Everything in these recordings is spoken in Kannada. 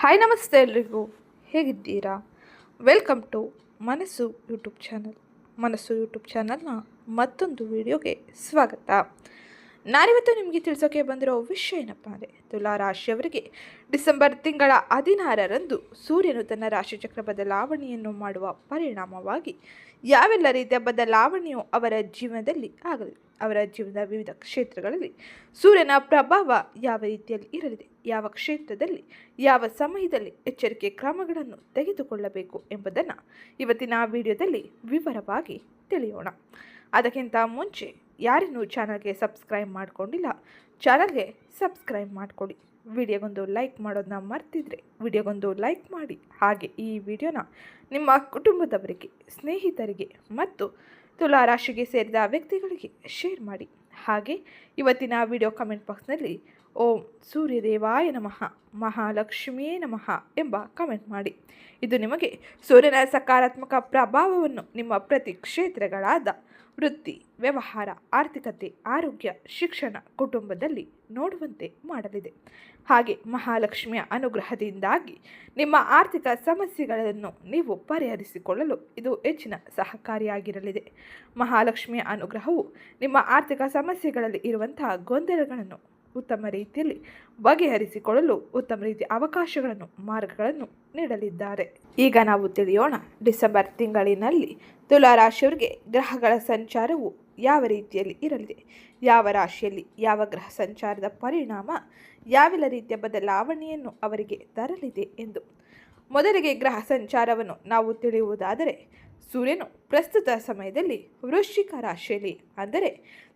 ಹಾಯ್ ನಮಸ್ತೆ ಎಲ್ರಿಗೂ. ಹೇಗಿದ್ದೀರಾ? Welcome to Manassu YouTube channel Manassu YouTube ಚಾನಲ್ನ ಮತ್ತೊಂದು ವಿಡಿಯೋಗೆ ಸ್ವಾಗತ. ನಾನಿವತ್ತು ನಿಮಗೆ ತಿಳಿಸೋಕೆ ಬಂದಿರೋ ವಿಷಯ ಏನಪ್ಪ ಅಂದರೆ, ತುಲಾ ರಾಶಿಯವರಿಗೆ ಡಿಸೆಂಬರ್ ತಿಂಗಳ ಹದಿನಾರರಂದು ಸೂರ್ಯನು ತನ್ನ ರಾಶಿಚಕ್ರ ಬದಲಾವಣೆಯನ್ನು ಮಾಡುವ ಪರಿಣಾಮವಾಗಿ ಯಾವೆಲ್ಲ ರೀತಿಯ ಬದಲಾವಣೆಯು ಅವರ ಜೀವನದಲ್ಲಿ ಆಗಲಿದೆ ಅವರ ಜೀವನದ ವಿವಿಧ ಕ್ಷೇತ್ರಗಳಲ್ಲಿ ಸೂರ್ಯನ ಪ್ರಭಾವ ಯಾವ ರೀತಿಯಲ್ಲಿ ಇರಲಿದೆ, ಯಾವ ಕ್ಷೇತ್ರದಲ್ಲಿ, ಯಾವ ಸಮಯದಲ್ಲಿ ಎಚ್ಚರಿಕೆ ಕ್ರಮಗಳನ್ನು ತೆಗೆದುಕೊಳ್ಳಬೇಕು ಎಂಬುದನ್ನು ಇವತ್ತಿನ ವಿಡಿಯೋದಲ್ಲಿ ವಿವರವಾಗಿ ತಿಳಿಯೋಣ. ಅದಕ್ಕಿಂತ ಮುಂಚೆ ಯಾರಿನ್ನೂ ಚಾನಲ್ಗೆ ಸಬ್ಸ್ಕ್ರೈಬ್ ಮಾಡಿಕೊಂಡಿಲ್ಲ, ಚಾನಲ್ಗೆ ಸಬ್ಸ್ಕ್ರೈಬ್ ಮಾಡಿಕೊಡಿ ವಿಡಿಯೋಗೊಂದು ಲೈಕ್ ಮಾಡೋದನ್ನ ಮರ್ತಿದ್ರೆ ವಿಡಿಯೋಗೊಂದು ಲೈಕ್ ಮಾಡಿ. ಹಾಗೆ ಈ ವಿಡಿಯೋನ ನಿಮ್ಮ ಕುಟುಂಬದವರಿಗೆ, ಸ್ನೇಹಿತರಿಗೆ ಮತ್ತು ತುಲಾ ರಾಶಿಗೆ ಸೇರಿದ ವ್ಯಕ್ತಿಗಳಿಗೆ ಶೇರ್ ಮಾಡಿ. ಹಾಗೆ ಇವತ್ತಿನ ವಿಡಿಯೋ ಕಮೆಂಟ್ ಬಾಕ್ಸ್ನಲ್ಲಿ ಓಂ ಸೂರ್ಯದೇವಾಯ ನಮಃ, ಮಹಾಲಕ್ಷ್ಮಿಯೇ ನಮಃ ಎಂಬ ಕಮೆಂಟ್ ಮಾಡಿ. ಇದು ನಿಮಗೆ ಸೂರ್ಯನ ಸಕಾರಾತ್ಮಕ ಪ್ರಭಾವವನ್ನು ನಿಮ್ಮ ಪ್ರತಿ ಕ್ಷೇತ್ರಗಳಾದ ವೃತ್ತಿ, ವ್ಯವಹಾರ, ಆರ್ಥಿಕತೆ, ಆರೋಗ್ಯ, ಶಿಕ್ಷಣ, ಕುಟುಂಬದಲ್ಲಿ ನೋಡುವಂತೆ ಮಾಡಲಿದೆ. ಹಾಗೆ ಮಹಾಲಕ್ಷ್ಮಿಯ ಅನುಗ್ರಹದಿಂದಾಗಿ ನಿಮ್ಮ ಆರ್ಥಿಕ ಸಮಸ್ಯೆಗಳನ್ನು ನೀವು ಪರಿಹರಿಸಿಕೊಳ್ಳಲು ಇದು ಹೆಚ್ಚಿನ ಸಹಕಾರಿಯಾಗಿರಲಿದೆ. ಮಹಾಲಕ್ಷ್ಮಿಯ ಅನುಗ್ರಹವು ನಿಮ್ಮ ಆರ್ಥಿಕ ಸಮಸ್ಯೆಗಳಲ್ಲಿ ಇರುವಂತಹ ಗೊಂದಲಗಳನ್ನು ಉತ್ತಮ ರೀತಿಯಲ್ಲಿ ಬಗೆಹರಿಸಿಕೊಳ್ಳಲು ಉತ್ತಮ ರೀತಿಯ ಅವಕಾಶಗಳನ್ನು, ಮಾರ್ಗಗಳನ್ನು ನೀಡಲಿದ್ದಾರೆ. ಈಗ ನಾವು ತಿಳಿಯೋಣ ಡಿಸೆಂಬರ್ ತಿಂಗಳಿನಲ್ಲಿ ತುಲಾ ರಾಶಿಯವರಿಗೆ ಗ್ರಹಗಳ ಸಂಚಾರವು ಯಾವ ರೀತಿಯಲ್ಲಿ ಇರಲಿದೆ? ಯಾವ ರಾಶಿಯಲ್ಲಿ ಯಾವ ಗ್ರಹ ಸಂಚಾರದ ಪರಿಣಾಮ, ಯಾವೆಲ್ಲ ರೀತಿಯ ಬದಲಾವಣೆಯನ್ನು ಅವರಿಗೆ ತರಲಿದೆ ಎಂದು? ಮೊದಲಿಗೆ ಗ್ರಹ ಸಂಚಾರವನ್ನು ನಾವು ತಿಳಿಯುವುದಾದರೆ ಸೂರ್ಯನು ಪ್ರಸ್ತುತ ಸಮಯದಲ್ಲಿ ವೃಶ್ಚಿಕ ರಾಶಿಯಲ್ಲಿ, ಅಂದರೆ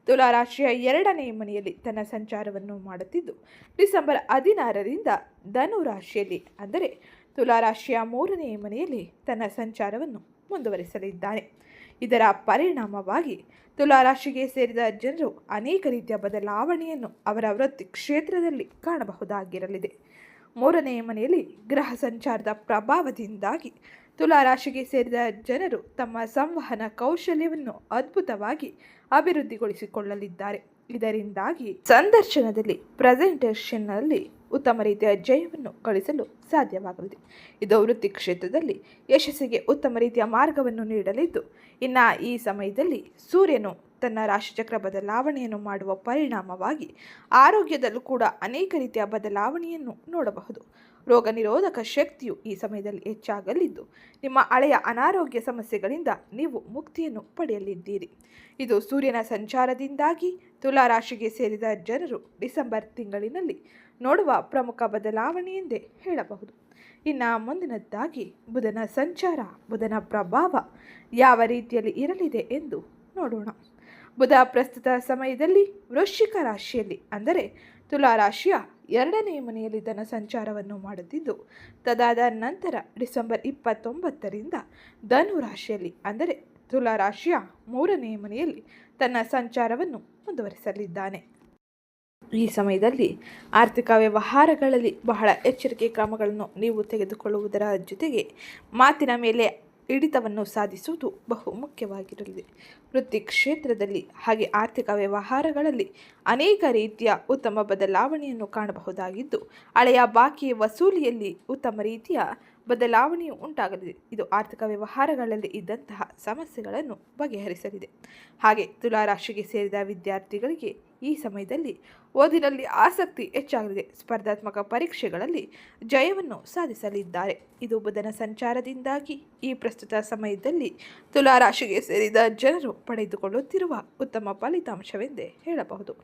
ತುಲಾ ರಾಶಿಯ ಎರಡನೇ ಮನೆಯಲ್ಲಿ ತನ್ನ ಸಂಚಾರವನ್ನು ಮಾಡುತ್ತಿದ್ದು, ಡಿಸೆಂಬರ್ ಹದಿನಾರರಿಂದ ಧನು ರಾಶಿಯಲ್ಲಿ, ಅಂದರೆ ತುಲಾ ರಾಶಿಯ ಮೂರನೇ ಮನೆಯಲ್ಲಿ ತನ್ನ ಸಂಚಾರವನ್ನು ಮುಂದುವರಿಸಲಿದ್ದಾನೆ. ಇದರ ಪರಿಣಾಮವಾಗಿ ತುಲಾ ರಾಶಿಗೆ ಸೇರಿದ ಜನರು ಅನೇಕ ರೀತಿಯ ಬದಲಾವಣೆಯನ್ನು ಅವರ ವೃತ್ತಿ ಕ್ಷೇತ್ರದಲ್ಲಿ ಕಾಣಬಹುದಾಗಿರಲಿದೆ. ಮೂರನೇ ಮನೆಯಲ್ಲಿ ಗ್ರಹ ಸಂಚಾರದ ಪ್ರಭಾವದಿಂದಾಗಿ ತುಲಾ ರಾಶಿಗೆ ಸೇರಿದ ಜನರು ತಮ್ಮ ಸಂವಹನ ಕೌಶಲ್ಯವನ್ನು ಅದ್ಭುತವಾಗಿ ಅಭಿವೃದ್ಧಿಗೊಳಿಸಿಕೊಳ್ಳಲಿದ್ದಾರೆ. ಇದರಿಂದಾಗಿ ಸಂದರ್ಶನದಲ್ಲಿ ಪ್ರೆಸೆಂಟೇಷನ್ನಲ್ಲಿ ಉತ್ತಮ ರೀತಿಯ ಜಯವನ್ನು ಗಳಿಸಲು ಸಾಧ್ಯವಾಗಲಿದೆ. ಇದು ವೃತ್ತಿ ಕ್ಷೇತ್ರದಲ್ಲಿ ಯಶಸ್ಸಿಗೆ ಉತ್ತಮ ರೀತಿಯ ಮಾರ್ಗವನ್ನು ನೀಡಲಿದ್ದು, ಇನ್ನು ಈ ಸಮಯದಲ್ಲಿ ಸೂರ್ಯನು ತನ್ನ ರಾಶಿಚಕ್ರ ಬದಲಾವಣೆಯನ್ನು ಮಾಡುವ ಪರಿಣಾಮವಾಗಿ ಆರೋಗ್ಯದಲ್ಲೂ ಕೂಡ ಅನೇಕ ರೀತಿಯ ಬದಲಾವಣೆಯನ್ನು ನೋಡಬಹುದು. ರೋಗ ನಿರೋಧಕ ಶಕ್ತಿಯು ಈ ಸಮಯದಲ್ಲಿ ಹೆಚ್ಚಾಗಲಿದ್ದು, ನಿಮ್ಮ ಹಳೆಯ ಅನಾರೋಗ್ಯ ಸಮಸ್ಯೆಗಳಿಂದ ನೀವು ಮುಕ್ತಿಯನ್ನು ಪಡೆಯಲಿದ್ದೀರಿ. ಇದು ಸೂರ್ಯನ ಸಂಚಾರದಿಂದಾಗಿ ತುಲಾ ರಾಶಿಗೆ ಸೇರಿದ ಜನರು ಡಿಸೆಂಬರ್ ತಿಂಗಳಿನಲ್ಲಿ ನೋಡುವ ಪ್ರಮುಖ ಬದಲಾವಣೆ ಎಂದೇ ಹೇಳಬಹುದು. ಇನ್ನು ಮುಂದಿನದ್ದಾಗಿ, ಬುಧನ ಸಂಚಾರ, ಬುಧನ ಪ್ರಭಾವ ಯಾವ ರೀತಿಯಲ್ಲಿ ಇರಲಿದೆ ಎಂದು ನೋಡೋಣ. ಬುಧ ಪ್ರಸ್ತುತ ಸಮಯದಲ್ಲಿ ವೃಶ್ಚಿಕ ರಾಶಿಯಲ್ಲಿ, ಅಂದರೆ ತುಲಾ ರಾಶಿಯ ಎರಡನೇ ಮನೆಯಲ್ಲಿ ಧನ ಸಂಚಾರವನ್ನು ಮಾಡುತ್ತಿದ್ದು, ತದಾದ ನಂತರ ಡಿಸೆಂಬರ್ ಇಪ್ಪತ್ತೊಂಬತ್ತರಿಂದ ಧನು ರಾಶಿಯಲ್ಲಿ, ಅಂದರೆ ತುಲಾ ರಾಶಿಯ ಮೂರನೇ ಮನೆಯಲ್ಲಿ ತನ್ನ ಸಂಚಾರವನ್ನು ಮುಂದುವರಿಸಲಿದ್ದಾನೆ. ಈ ಸಮಯದಲ್ಲಿ ಆರ್ಥಿಕ ವ್ಯವಹಾರಗಳಲ್ಲಿ ಬಹಳ ಎಚ್ಚರಿಕೆ ಕ್ರಮಗಳನ್ನು ನೀವು ತೆಗೆದುಕೊಳ್ಳುವುದರ ಜೊತೆಗೆ ಮಾತಿನ ಮೇಲೆ ಹಿಡಿತವನ್ನು ಸಾಧಿಸುವುದು ಬಹು ಮುಖ್ಯವಾಗಿರಲಿದೆ. ವೃತ್ತಿ ಕ್ಷೇತ್ರದಲ್ಲಿ ಹಾಗೆ ಆರ್ಥಿಕ ವ್ಯವಹಾರಗಳಲ್ಲಿ ಅನೇಕ ರೀತಿಯ ಉತ್ತಮ ಬದಲಾವಣೆಯನ್ನು ಕಾಣಬಹುದಾಗಿದ್ದು, ಹಳೆಯ ಬಾಕಿ ವಸೂಲಿಯಲ್ಲಿ ಉತ್ತಮ ರೀತಿಯ ಬದಲಾವಣೆಯು ಉಂಟಾಗಲಿದೆ. ಇದು ಆರ್ಥಿಕ ವ್ಯವಹಾರಗಳಲ್ಲಿ ಇದ್ದಂತಹ ಸಮಸ್ಯೆಗಳನ್ನು ಬಗೆಹರಿಸಲಿದೆ. ಹಾಗೆ ತುಲಾರಾಶಿಗೆ ಸೇರಿದ ವಿದ್ಯಾರ್ಥಿಗಳಿಗೆ ಈ ಸಮಯದಲ್ಲಿ ಓದಿನಲ್ಲಿ ಆಸಕ್ತಿ ಹೆಚ್ಚಾಗಲಿದೆ. ಸ್ಪರ್ಧಾತ್ಮಕ ಪರೀಕ್ಷೆಗಳಲ್ಲಿ ಜಯವನ್ನು ಸಾಧಿಸಲಿದ್ದಾರೆ. ಇದು ಬುಧನ ಸಂಚಾರದಿಂದಾಗಿ ಈ ಪ್ರಸ್ತುತ ಸಮಯದಲ್ಲಿ ತುಲಾ ರಾಶಿಗೆ ಸೇರಿದ ಜನರು ಪಡೆದುಕೊಳ್ಳುತ್ತಿರುವ ಉತ್ತಮ ಫಲಿತಾಂಶವೆಂದೇ ಹೇಳಬಹುದು.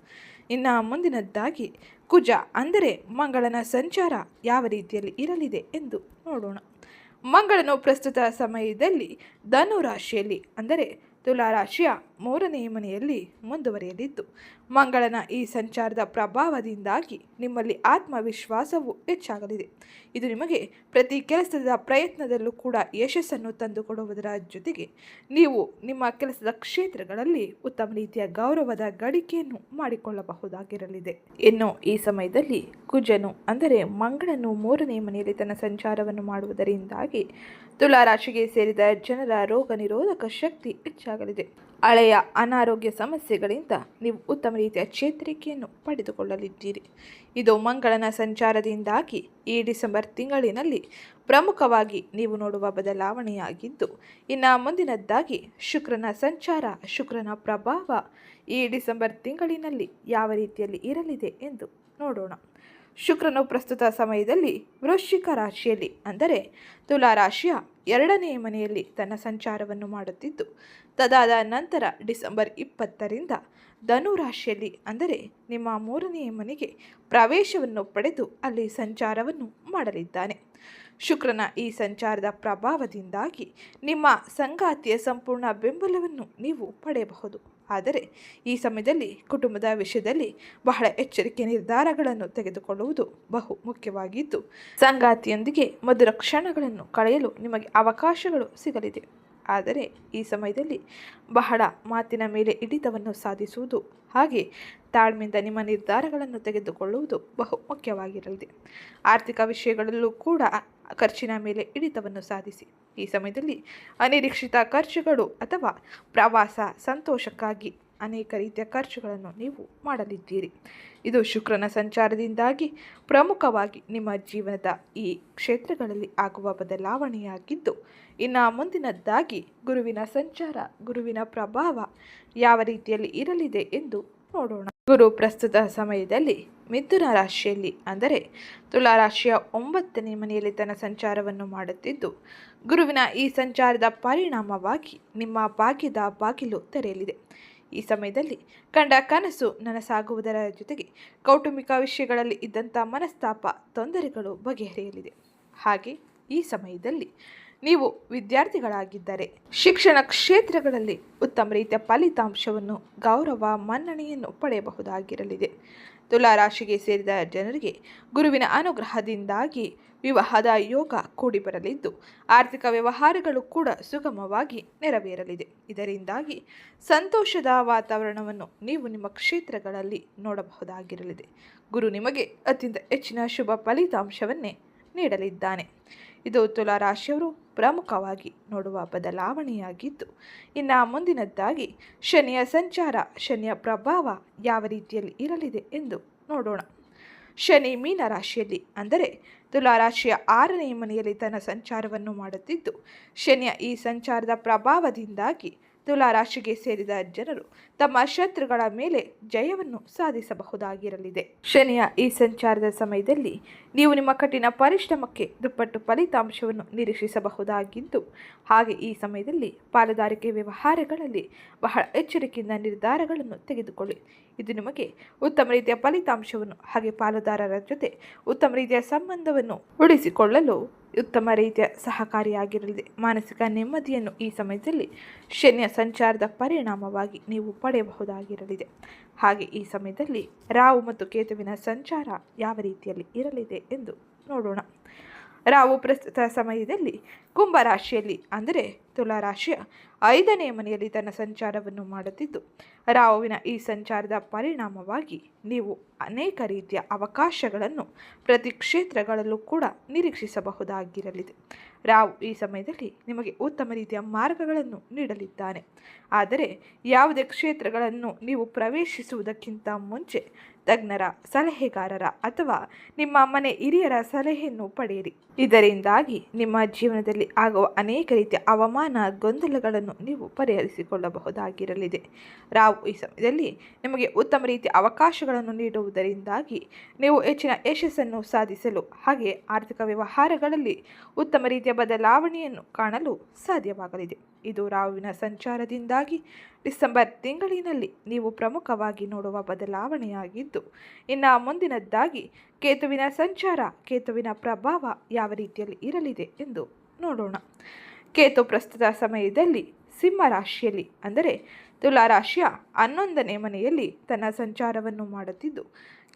ಇನ್ನು ಮುಂದಿನದ್ದಾಗಿ ಕುಜ ಅಂದರೆ ಮಂಗಳನ ಸಂಚಾರ ಯಾವ ರೀತಿಯಲ್ಲಿ ಇರಲಿದೆ ಎಂದು ನೋಡೋಣ. ಮಂಗಳನು ಪ್ರಸ್ತುತ ಸಮಯದಲ್ಲಿ ಧನು ರಾಶಿಯಲ್ಲಿ ಅಂದರೆ ತುಲಾ ರಾಶಿಯ ಮೂರನೇ ಮನೆಯಲ್ಲಿ ಮುಂದುವರಿಯಲಿದ್ದು ಮಂಗಳನ ಈ ಸಂಚಾರದ ಪ್ರಭಾವದಿಂದಾಗಿ ನಿಮ್ಮಲ್ಲಿ ಆತ್ಮವಿಶ್ವಾಸವು ಹೆಚ್ಚಾಗಲಿದೆ. ಇದು ನಿಮಗೆ ಪ್ರತಿ ಕೆಲಸದ ಪ್ರಯತ್ನದಲ್ಲೂ ಕೂಡ ಯಶಸ್ಸನ್ನು ತಂದುಕೊಡುವುದರ ಜೊತೆಗೆ ನೀವು ನಿಮ್ಮ ಕೆಲಸದ ಕ್ಷೇತ್ರಗಳಲ್ಲಿ ಉತ್ತಮ ರೀತಿಯ ಗೌರವದ ಗಳಿಕೆಯನ್ನು ಮಾಡಿಕೊಳ್ಳಬಹುದಾಗಿರಲಿದೆ. ಇನ್ನು ಈ ಸಮಯದಲ್ಲಿ ಕುಜನು, ಅಂದರೆ ಮಂಗಳನು ಮೂರನೇ ಮನೆಯಲ್ಲಿ ತನ್ನ ಸಂಚಾರವನ್ನು ಮಾಡುವುದರಿಂದಾಗಿ ತುಲಾರಾಶಿಗೆ ಸೇರಿದ ಜನರ ರೋಗ ನಿರೋಧಕ ಶಕ್ತಿ ಹೆಚ್ಚಾಗಲಿದೆ. ಹಳೆಯ ಅನಾರೋಗ್ಯ ಸಮಸ್ಯೆಗಳಿಂದ ನೀವು ಉತ್ತಮ ರೀತಿಯ ಚೇತರಿಕೆಯನ್ನು ಪಡೆದುಕೊಳ್ಳಲಿದ್ದೀರಿ. ಇದು ಮಂಗಳನ ಸಂಚಾರದಿಂದಾಗಿ ಈ ಡಿಸೆಂಬರ್ ತಿಂಗಳಿನಲ್ಲಿ ಪ್ರಮುಖವಾಗಿ ನೀವು ನೋಡುವ ಬದಲಾವಣೆಯಾಗಿದ್ದು, ಇನ್ನು ಮುಂದಿನದ್ದಾಗಿ ಶುಕ್ರನ ಸಂಚಾರ, ಶುಕ್ರನ ಪ್ರಭಾವ ಈ ಡಿಸೆಂಬರ್ ತಿಂಗಳಿನಲ್ಲಿ ಯಾವ ರೀತಿಯಲ್ಲಿ ಇರಲಿದೆ ಎಂದು ನೋಡೋಣ. ಶುಕ್ರನು ಪ್ರಸ್ತುತ ಸಮಯದಲ್ಲಿ ವೃಶ್ಚಿಕ ರಾಶಿಯಲ್ಲಿ, ಅಂದರೆ ತುಲಾ ರಾಶಿಯ ಎರಡನೆಯ ಮನೆಯಲ್ಲಿ ತನ್ನ ಸಂಚಾರವನ್ನು ಮಾಡುತ್ತಿದ್ದು, ತದಾದ ನಂತರ ಡಿಸೆಂಬರ್ ಇಪ್ಪತ್ತರಿಂದ ಧನು ರಾಶಿಯಲ್ಲಿ, ಅಂದರೆ ನಿಮ್ಮ ಮೂರನೆಯ ಮನೆಗೆ ಪ್ರವೇಶವನ್ನು ಪಡೆದು ಅಲ್ಲಿ ಸಂಚಾರವನ್ನು ಮಾಡಲಿದ್ದಾನೆ. ಶುಕ್ರನ ಈ ಸಂಚಾರದ ಪ್ರಭಾವದಿಂದಾಗಿ ನಿಮ್ಮ ಸಂಗಾತಿಯ ಸಂಪೂರ್ಣ ಬೆಂಬಲವನ್ನು ನೀವು ಪಡೆಯಬಹುದು. ಆದರೆ ಈ ಸಮಯದಲ್ಲಿ ಕುಟುಂಬದ ವಿಷಯದಲ್ಲಿ ಬಹಳ ಎಚ್ಚರಿಕೆ ನಿರ್ಧಾರಗಳನ್ನು ತೆಗೆದುಕೊಳ್ಳುವುದು ಬಹು ಮುಖ್ಯವಾಗಿದ್ದು, ಸಂಗಾತಿಯೊಂದಿಗೆ ಮಧುರ ಕ್ಷಣಗಳನ್ನು ಕಳೆಯಲು ನಿಮಗೆ ಅವಕಾಶಗಳು ಸಿಗಲಿದೆ. ಆದರೆ ಈ ಸಮಯದಲ್ಲಿ ಬಹಳ ಮಾತಿನ ಮೇಲೆ ಹಿಡಿತವನ್ನು ಸಾಧಿಸುವುದು ಹಾಗೆ ತಾಳ್ಮೆಯಿಂದ ನಿಮ್ಮ ನಿರ್ಧಾರಗಳನ್ನು ತೆಗೆದುಕೊಳ್ಳುವುದು ಬಹು ಮುಖ್ಯವಾಗಿರಲಿದೆ. ಆರ್ಥಿಕ ವಿಷಯಗಳಲ್ಲೂ ಕೂಡ ಖರ್ಚಿನ ಮೇಲೆ ಹಿಡಿತವನ್ನು ಸಾಧಿಸಿ. ಈ ಸಮಯದಲ್ಲಿ ಅನಿರೀಕ್ಷಿತ ಖರ್ಚುಗಳು ಅಥವಾ ಪ್ರವಾಸ ಸಂತೋಷಕ್ಕಾಗಿ ಅನೇಕ ರೀತಿಯ ಖರ್ಚುಗಳನ್ನು ನೀವು ಮಾಡಲಿದ್ದೀರಿ. ಇದು ಶುಕ್ರನ ಸಂಚಾರದಿಂದಾಗಿ ಪ್ರಮುಖವಾಗಿ ನಿಮ್ಮ ಜೀವನದ ಈ ಕ್ಷೇತ್ರಗಳಲ್ಲಿ ಆಗುವ ಬದಲಾವಣೆಯಾಗಿದ್ದು, ಇನ್ನು ಮುಂದಿನದ್ದಾಗಿ ಗುರುವಿನ ಸಂಚಾರ, ಗುರುವಿನ ಪ್ರಭಾವ ಯಾವ ರೀತಿಯಲ್ಲಿ ಇರಲಿದೆ ಎಂದು ನೋಡೋಣ. ಗುರು ಪ್ರಸ್ತುತ ಸಮಯದಲ್ಲಿ ಮಿಥುನ ರಾಶಿಯಲ್ಲಿ, ಅಂದರೆ ತುಲಾ ರಾಶಿಯ ಒಂಬತ್ತನೇ ಮನೆಯಲ್ಲಿ ತನ್ನ ಸಂಚಾರವನ್ನು ಮಾಡುತ್ತಿದ್ದು, ಗುರುವಿನ ಈ ಸಂಚಾರದ ಪರಿಣಾಮವಾಗಿ ನಿಮ್ಮ ಭಾಗ್ಯದ ಬಾಗಿಲು ತೆರೆಯಲಿದೆ. ಈ ಸಮಯದಲ್ಲಿ ಕಂಡ ಕನಸು ನನಸಾಗುವುದರ ಜೊತೆಗೆ ಕೌಟುಂಬಿಕ ವಿಷಯಗಳಲ್ಲಿ ಇದ್ದಂಥ ಮನಸ್ತಾಪ, ತೊಂದರೆಗಳು ಬಗೆಹರಿಯಲಿದೆ. ಹಾಗೆ ಈ ಸಮಯದಲ್ಲಿ ನೀವು ವಿದ್ಯಾರ್ಥಿಗಳಾಗಿದ್ದರೆ ಶಿಕ್ಷಣ ಕ್ಷೇತ್ರಗಳಲ್ಲಿ ಉತ್ತಮ ರೀತಿಯ ಫಲಿತಾಂಶವನ್ನು, ಗೌರವ, ಮನ್ನಣೆಯನ್ನು ಪಡೆಯಬಹುದಾಗಿರಲಿದೆ. ತುಲಾ ರಾಶಿಗೆ ಸೇರಿದ ಜನರಿಗೆ ಗುರುವಿನ ಅನುಗ್ರಹದಿಂದಾಗಿ ವಿವಾಹದ ಯೋಗ ಕೂಡಿ ಬರಲಿದ್ದು, ಆರ್ಥಿಕ ವ್ಯವಹಾರಗಳು ಕೂಡ ಸುಗಮವಾಗಿ ನೆರವೇರಲಿದೆ. ಇದರಿಂದಾಗಿ ಸಂತೋಷದ ವಾತಾವರಣವನ್ನು ನೀವು ನಿಮ್ಮ ಕ್ಷೇತ್ರಗಳಲ್ಲಿ ನೋಡಬಹುದಾಗಿರಲಿದೆ. ಗುರು ನಿಮಗೆ ಅತ್ಯಂತ ಹೆಚ್ಚಿನ ಶುಭ ಫಲಿತಾಂಶವನ್ನೇ ನೀಡಲಿದ್ದಾನೆ. ಇದು ತುಲಾ ರಾಶಿಯವರು ಪ್ರಮುಖವಾಗಿ ನೋಡುವ ಬದಲಾವಣೆಯಾಗಿದ್ದು, ಇನ್ನು ಮುಂದಿನದ್ದಾಗಿ ಶನಿಯ ಸಂಚಾರ, ಶನಿಯ ಪ್ರಭಾವ ಯಾವ ರೀತಿಯಲ್ಲಿ ಇರಲಿದೆ ಎಂದು ನೋಡೋಣ. ಶನಿ ಮೀನ ರಾಶಿಯಲ್ಲಿ ಅಂದರೆ ತುಲಾ ರಾಶಿಯ ಆರನೇ ಮನೆಯಲ್ಲಿ ತನ್ನ ಸಂಚಾರವನ್ನು ಮಾಡುತ್ತಿದ್ದು, ಶನಿಯ ಈ ಸಂಚಾರದ ಪ್ರಭಾವದಿಂದಾಗಿ ತುಲಾ ರಾಶಿಗೆ ಸೇರಿದ ಜನರು ತಮ್ಮ ಶತ್ರುಗಳ ಮೇಲೆ ಜಯವನ್ನು ಸಾಧಿಸಬಹುದಾಗಿರಲಿದೆ. ಶನಿಯ ಈ ಸಂಚಾರದ ಸಮಯದಲ್ಲಿ ನೀವು ನಿಮ್ಮ ಕಠಿಣ ಪರಿಶ್ರಮಕ್ಕೆ ದುಪ್ಪಟ್ಟು ಫಲಿತಾಂಶವನ್ನು ನಿರೀಕ್ಷಿಸಬಹುದಾಗಿದ್ದು, ಹಾಗೆ ಈ ಸಮಯದಲ್ಲಿ ಪಾಲುದಾರಿಕೆ ವ್ಯವಹಾರಗಳಲ್ಲಿ ಬಹಳ ಎಚ್ಚರಿಕೆಯಿಂದ ನಿರ್ಧಾರಗಳನ್ನು ತೆಗೆದುಕೊಳ್ಳಿ. ಇದು ನಿಮಗೆ ಉತ್ತಮ ರೀತಿಯ ಫಲಿತಾಂಶವನ್ನು ಹಾಗೆ ಪಾಲುದಾರರ ಜೊತೆ ಉತ್ತಮ ರೀತಿಯ ಸಂಬಂಧವನ್ನು ಉಳಿಸಿಕೊಳ್ಳಲು ಉತ್ತಮ ರೀತಿಯ ಸಹಕಾರಿಯಾಗಿರಲಿದೆ ಮಾನಸಿಕ ನೆಮ್ಮದಿಯನ್ನು ಈ ಸಮಯದಲ್ಲಿ ಶನಿಯ ಸಂಚಾರದ ಪರಿಣಾಮವಾಗಿ ನೀವು ಪಡೆಯಬಹುದಾಗಿರಲಿದೆ. ಹಾಗೆ ಈ ಸಮಯದಲ್ಲಿ ರಾವು ಮತ್ತು ಕೇತುವಿನ ಸಂಚಾರ ಯಾವ ರೀತಿಯಲ್ಲಿ ಇರಲಿದೆ ಎಂದು ನೋಡೋಣ. ರಾವು ಪ್ರಸ್ತುತ ಸಮಯದಲ್ಲಿ ಕುಂಭರಾಶಿಯಲ್ಲಿ ಅಂದರೆ ತುಲಾರಾಶಿಯ ಐದನೇ ಮನೆಯಲ್ಲಿ ತನ್ನ ಸಂಚಾರವನ್ನು ಮಾಡುತ್ತಿದ್ದು, ರಾಹುವಿನ ಈ ಸಂಚಾರದ ಪರಿಣಾಮವಾಗಿ ನೀವು ಅನೇಕ ರೀತಿಯ ಅವಕಾಶಗಳನ್ನು ಪ್ರತಿ ಕ್ಷೇತ್ರಗಳಲ್ಲೂ ಕೂಡ ನಿರೀಕ್ಷಿಸಬಹುದಾಗಿರಲಿದೆ. ರಾವು ಈ ಸಮಯದಲ್ಲಿ ನಿಮಗೆ ಉತ್ತಮ ರೀತಿಯ ಮಾರ್ಗಗಳನ್ನು ನೀಡಲಿದ್ದಾನೆ. ಆದರೆ ಯಾವುದೇ ಕ್ಷೇತ್ರಗಳನ್ನು ನೀವು ಪ್ರವೇಶಿಸುವುದಕ್ಕಿಂತ ಮುಂಚೆ ತಜ್ಞರ ಸಲಹೆಗಾರರ ಅಥವಾ ನಿಮ್ಮ ಮನೆ ಹಿರಿಯರ ಸಲಹೆಯನ್ನು ಪಡೆಯಿರಿ. ಇದರಿಂದಾಗಿ ನಿಮ್ಮ ಜೀವನದಲ್ಲಿ ಆಗುವ ಅನೇಕ ರೀತಿಯ ಅವಮಾನ, ಗೊಂದಲಗಳನ್ನು ನೀವು ಪರಿಹರಿಸಿಕೊಳ್ಳಬಹುದಾಗಿರಲಿದೆ. ರಾವ್ ಈ ಸಮಯದಲ್ಲಿ ನಿಮಗೆ ಉತ್ತಮ ರೀತಿಯ ಅವಕಾಶಗಳನ್ನು ನೀಡುವುದರಿಂದಾಗಿ ನೀವು ಹೆಚ್ಚಿನ ಯಶಸ್ಸನ್ನು ಸಾಧಿಸಲು ಹಾಗೆ ಆರ್ಥಿಕ ವ್ಯವಹಾರಗಳಲ್ಲಿ ಉತ್ತಮ ರೀತಿಯ ಬದಲಾವಣೆಯನ್ನು ಕಾಣಲು ಸಾಧ್ಯವಾಗಲಿದೆ. ಇದು ರಾಹುವಿನ ಸಂಚಾರದಿಂದಾಗಿ ಡಿಸೆಂಬರ್ ತಿಂಗಳಿನಲ್ಲಿ ನೀವು ಪ್ರಮುಖವಾಗಿ ನೋಡುವ ಬದಲಾವಣೆಯಾಗಿದ್ದು, ಇನ್ನು ಮುಂದಿನದ್ದಾಗಿ ಕೇತುವಿನ ಸಂಚಾರ, ಕೇತುವಿನ ಪ್ರಭಾವ ಯಾವ ರೀತಿಯಲ್ಲಿ ಇರಲಿದೆ ಎಂದು ನೋಡೋಣ. ಕೇತು ಪ್ರಸ್ತುತ ಸಮಯದಲ್ಲಿ ಸಿಂಹ ರಾಶಿಯಲ್ಲಿ, ಅಂದರೆ ತುಲಾ ರಾಶಿಯ ಹನ್ನೊಂದನೇ ಮನೆಯಲ್ಲಿ ತನ್ನ ಸಂಚಾರವನ್ನು ಮಾಡುತ್ತಿದ್ದು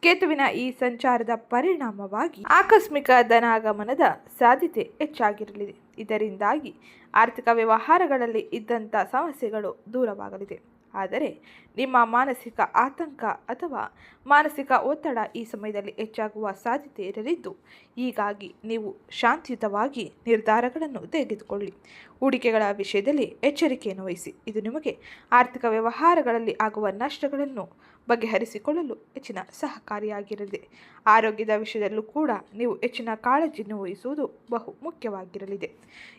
ಕೇತುವಿನ ಈ ಸಂಚಾರದ ಪರಿಣಾಮವಾಗಿ ಆಕಸ್ಮಿಕ ಧನಾಗಮನದ ಸಾಧ್ಯತೆ ಹೆಚ್ಚಾಗಿರಲಿದೆ. ಇದರಿಂದಾಗಿ ಆರ್ಥಿಕ ವ್ಯವಹಾರಗಳಲ್ಲಿ ಇದ್ದಂಥ ಸಮಸ್ಯೆಗಳು ದೂರವಾಗಲಿದೆ. ಆದರೆ ನಿಮ್ಮ ಮಾನಸಿಕ ಆತಂಕ ಅಥವಾ ಮಾನಸಿಕ ಒತ್ತಡ ಈ ಸಮಯದಲ್ಲಿ ಹೆಚ್ಚಾಗುವ ಸಾಧ್ಯತೆ ಇರಲಿದ್ದು, ಹೀಗಾಗಿ ನೀವು ಶಾಂತಿಯುತವಾಗಿ ನಿರ್ಧಾರಗಳನ್ನು ತೆಗೆದುಕೊಳ್ಳಿ. ಹೂಡಿಕೆಗಳ ವಿಷಯದಲ್ಲಿ ಎಚ್ಚರಿಕೆಯನ್ನು ವಹಿಸಿ. ಇದು ನಿಮಗೆ ಆರ್ಥಿಕ ವ್ಯವಹಾರಗಳಲ್ಲಿ ಆಗುವ ನಷ್ಟಗಳನ್ನು ಬಗೆಹರಿಸಿಕೊಳ್ಳಲು ಹೆಚ್ಚಿನ ಸಹಕಾರಿಯಾಗಿರಲಿದೆ ಆರೋಗ್ಯದ ವಿಷಯದಲ್ಲೂ ಕೂಡ ನೀವು ಹೆಚ್ಚಿನ ಕಾಳಜಿಯನ್ನು ವಹಿಸುವುದು ಬಹು ಮುಖ್ಯವಾಗಿರಲಿದೆ.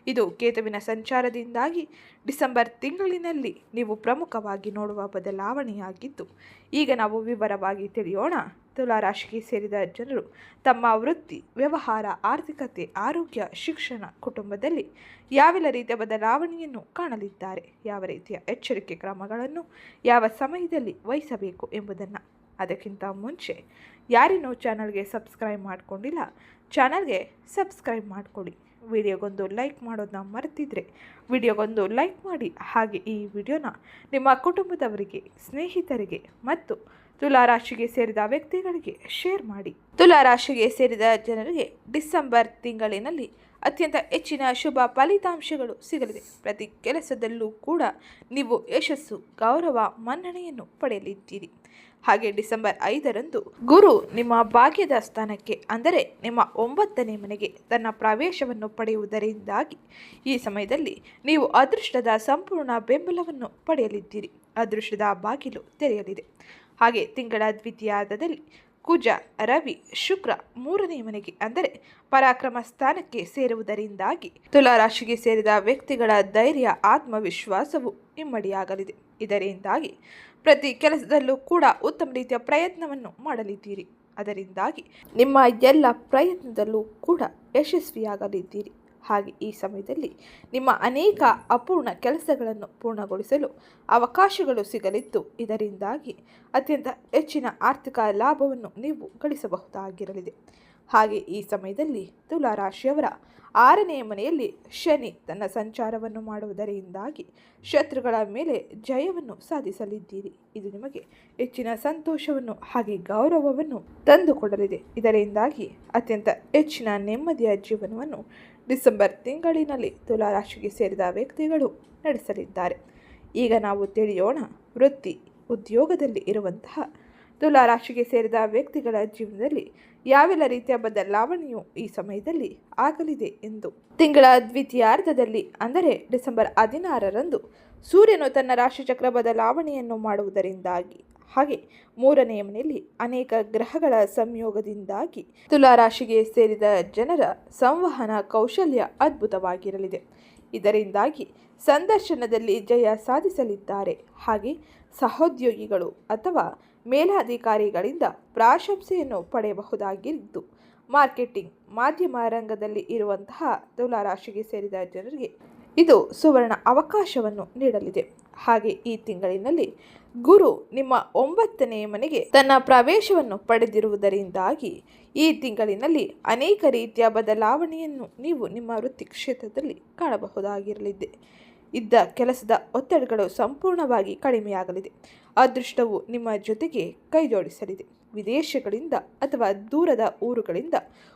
ಇದು ಕೇತುವಿನ ಸಂಚಾರದಿಂದಾಗಿ ಡಿಸೆಂಬರ್ ತಿಂಗಳಿನಲ್ಲಿ ನೀವು ಪ್ರಮುಖವಾಗಿ ನೋಡುವ ಬದಲಾವಣೆಯಾಗಿದ್ದು, ಈಗ ನಾವು ವಿವರವಾಗಿ ತಿಳಿಯೋಣ. ತುಲಾರಾಶಿಗೆ ಸೇರಿದ ಜನರು ತಮ್ಮ ವೃತ್ತಿ, ವ್ಯವಹಾರ, ಆರ್ಥಿಕತೆ, ಆರೋಗ್ಯ, ಶಿಕ್ಷಣ ಕುಟುಂಬದಲ್ಲಿ ಯಾವೆಲ್ಲ ರೀತಿಯ ಬದಲಾವಣೆಯನ್ನು ಕಾಣಲಿದ್ದಾರೆ, ಯಾವ ರೀತಿಯ ಎಚ್ಚರಿಕೆ ಕ್ರಮಗಳನ್ನು ಯಾವ ಸಮಯದಲ್ಲಿ ವಹಿಸಬೇಕು ಎಂಬುದನ್ನು ಅದಕ್ಕಿಂತ ಮುಂಚೆ ಯಾರಿನ್ನೂ ಚಾನಲ್ಗೆ ಸಬ್ಸ್ಕ್ರೈಬ್ ಮಾಡಿಕೊಂಡಿಲ್ಲ, ಚಾನಲ್ಗೆ ಸಬ್ಸ್ಕ್ರೈಬ್ ಮಾಡಿಕೊಡಿ ವಿಡಿಯೋಗೊಂದು ಲೈಕ್ ಮಾಡೋದನ್ನ ಮರೆತಿದ್ರೆ ವಿಡಿಯೋಗೊಂದು ಲೈಕ್ ಮಾಡಿ. ಹಾಗೆ ಈ ವಿಡಿಯೋನ ನಿಮ್ಮ ಕುಟುಂಬದವರಿಗೆ, ಸ್ನೇಹಿತರಿಗೆ ಮತ್ತು ತುಲಾರಾಶಿಗೆ ಸೇರಿದ ವ್ಯಕ್ತಿಗಳಿಗೆ ಶೇರ್ ಮಾಡಿ. ತುಲಾರಾಶಿಗೆ ಸೇರಿದ ಜನರಿಗೆ ಡಿಸೆಂಬರ್ ತಿಂಗಳಿನಲ್ಲಿ ಅತ್ಯಂತ ಹೆಚ್ಚಿನ ಶುಭ ಫಲಿತಾಂಶಗಳು ಸಿಗಲಿದೆ. ಪ್ರತಿ ಕೆಲಸದಲ್ಲೂ ಕೂಡ ನೀವು ಯಶಸ್ಸು, ಗೌರವ, ಮನ್ನಣೆಯನ್ನು ಪಡೆಯಲಿದ್ದೀರಿ. ಹಾಗೆ ಡಿಸೆಂಬರ್ ಐದರಂದು ಗುರು ನಿಮ್ಮ ಭಾಗ್ಯದ ಸ್ಥಾನಕ್ಕೆ ಅಂದರೆ ನಿಮ್ಮ ಒಂಬತ್ತನೇ ಮನೆಗೆ ತನ್ನ ಪ್ರವೇಶವನ್ನು ಪಡೆಯುವುದರಿಂದಾಗಿ ಈ ಸಮಯದಲ್ಲಿ ನೀವು ಅದೃಷ್ಟದ ಸಂಪೂರ್ಣ ಬೆಂಬಲವನ್ನು ಪಡೆಯಲಿದ್ದೀರಿ. ಅದೃಷ್ಟದ ಬಾಗಿಲು ತೆರೆಯಲಿದೆ. ಹಾಗೆ ತಿಂಗಳ ದ್ವಿತೀಯಾರ್ಧದಲ್ಲಿ ಕುಜ, ರವಿ, ಶುಕ್ರ ಮೂರನೇ ಮನೆಗೆ ಅಂದರೆ ಪರಾಕ್ರಮ ಸ್ಥಾನಕ್ಕೆ ಸೇರುವುದರಿಂದಾಗಿ ತುಲಾರಾಶಿಗೆ ಸೇರಿದ ವ್ಯಕ್ತಿಗಳ ಧೈರ್ಯ, ಆತ್ಮವಿಶ್ವಾಸವು ಇಮ್ಮಡಿಯಾಗಲಿದೆ. ಇದರಿಂದಾಗಿ ಪ್ರತಿ ಕೆಲಸದಲ್ಲೂ ಕೂಡ ಉತ್ತಮ ರೀತಿಯ ಪ್ರಯತ್ನವನ್ನು ಮಾಡಲಿದ್ದೀರಿ. ಅದರಿಂದಾಗಿ ನಿಮ್ಮ ಎಲ್ಲ ಪ್ರಯತ್ನದಲ್ಲೂ ಕೂಡ ಯಶಸ್ವಿಯಾಗಲಿದ್ದೀರಿ. ಹಾಗೆ ಈ ಸಮಯದಲ್ಲಿ ನಿಮ್ಮ ಅನೇಕ ಅಪೂರ್ಣ ಕೆಲಸಗಳನ್ನು ಪೂರ್ಣಗೊಳಿಸಲು ಅವಕಾಶಗಳು ಸಿಗಲಿದ್ದು ಇದರಿಂದಾಗಿ ಅತ್ಯಂತ ಹೆಚ್ಚಿನ ಆರ್ಥಿಕ ಲಾಭವನ್ನು ನೀವು ಗಳಿಸಬಹುದಾಗಿರಲಿದೆ. ಹಾಗೆ ಈ ಸಮಯದಲ್ಲಿ ತುಲಾರಾಶಿಯವರ ಆರನೇ ಮನೆಯಲ್ಲಿ ಶನಿ ತನ್ನ ಸಂಚಾರವನ್ನು ಮಾಡುವುದರಿಂದಾಗಿ ಶತ್ರುಗಳ ಮೇಲೆ ಜಯವನ್ನು ಸಾಧಿಸಲಿದ್ದೀರಿ. ಇದು ನಿಮಗೆ ಹೆಚ್ಚಿನ ಸಂತೋಷವನ್ನು ಹಾಗೆ ಗೌರವವನ್ನು ತಂದುಕೊಡಲಿದೆ. ಇದರಿಂದಾಗಿ ಅತ್ಯಂತ ಹೆಚ್ಚಿನ ನೆಮ್ಮದಿಯ ಜೀವನವನ್ನು ಡಿಸೆಂಬರ್ ತಿಂಗಳಿನಲ್ಲಿ ತುಲಾರಾಶಿಗೆ ಸೇರಿದ ವ್ಯಕ್ತಿಗಳು ನಡೆಸಲಿದ್ದಾರೆ. ಈಗ ನಾವು ತಿಳಿಯೋಣ ವೃತ್ತಿ ಉದ್ಯೋಗದಲ್ಲಿ ಇರುವಂತಹ ತುಲಾರಾಶಿಗೆ ಸೇರಿದ ವ್ಯಕ್ತಿಗಳ ಜೀವನದಲ್ಲಿ ಯಾವೆಲ್ಲ ರೀತಿಯ ಬದಲಾವಣೆಯು ಈ ಸಮಯದಲ್ಲಿ ಆಗಲಿದೆ ಎಂದು. ತಿಂಗಳ ದ್ವಿತೀಯಾರ್ಧದಲ್ಲಿ, ಅಂದರೆ ಡಿಸೆಂಬರ್ ಹದಿನಾರರಂದು, ಸೂರ್ಯನು ತನ್ನ ರಾಶಿಚಕ್ರ ಬದಲಾವಣೆಯನ್ನು ಮಾಡುವುದರಿಂದಾಗಿ ಹಾಗೆ ಮೂರನೆಯ ಮನೆಯಲ್ಲಿ ಅನೇಕ ಗ್ರಹಗಳ ಸಂಯೋಗದಿಂದಾಗಿ ತುಲಾರಾಶಿಗೆ ಸೇರಿದ ಜನರ ಸಂವಹನ ಕೌಶಲ್ಯ ಅದ್ಭುತವಾಗಿರಲಿದೆ. ಇದರಿಂದಾಗಿ ಸಂದರ್ಶನದಲ್ಲಿ ಜಯ ಸಾಧಿಸಲಿದ್ದಾರೆ. ಹಾಗೆ ಸಹೋದ್ಯೋಗಿಗಳು ಅಥವಾ ಮೇಲಾಧಿಕಾರಿಗಳಿಂದ ಪ್ರಾಶಂಸೆಯನ್ನು ಪಡೆಯಬಹುದಾಗಿದ್ದು, ಮಾರ್ಕೆಟಿಂಗ್ ಮಾಧ್ಯಮ ರಂಗದಲ್ಲಿ ಇರುವಂತಹ ತುಲಾರಾಶಿಗೆ ಸೇರಿದ ಜನರಿಗೆ ಇದು ಸುವರ್ಣ ಅವಕಾಶವನ್ನು ನೀಡಲಿದೆ. ಹಾಗೆ ಈ ತಿಂಗಳಿನಲ್ಲಿ ಗುರು ನಿಮ್ಮ ಒಂಬತ್ತನೇ ಮನೆಗೆ ತನ್ನ ಪ್ರವೇಶವನ್ನು ಪಡೆದಿರುವುದರಿಂದಾಗಿ ಈ ತಿಂಗಳಿನಲ್ಲಿ ಅನೇಕ ರೀತಿಯ ಬದಲಾವಣೆಯನ್ನು ನೀವು ನಿಮ್ಮ ವೃತ್ತಿ ಕ್ಷೇತ್ರದಲ್ಲಿ ಕಾಣಬಹುದಾಗಿರಲಿದೆ. ಇದ್ದ ಕೆಲಸದ ಒತ್ತಡಗಳು ಸಂಪೂರ್ಣವಾಗಿ ಕಡಿಮೆಯಾಗಲಿದೆ. ಅದೃಷ್ಟವು ನಿಮ್ಮ ಜೊತೆಗೆ ಕೈಜೋಡಿಸಲಿದೆ. ವಿದೇಶಗಳಿಂದ ಅಥವಾ ದೂರದ ಊರುಗಳಿಂದ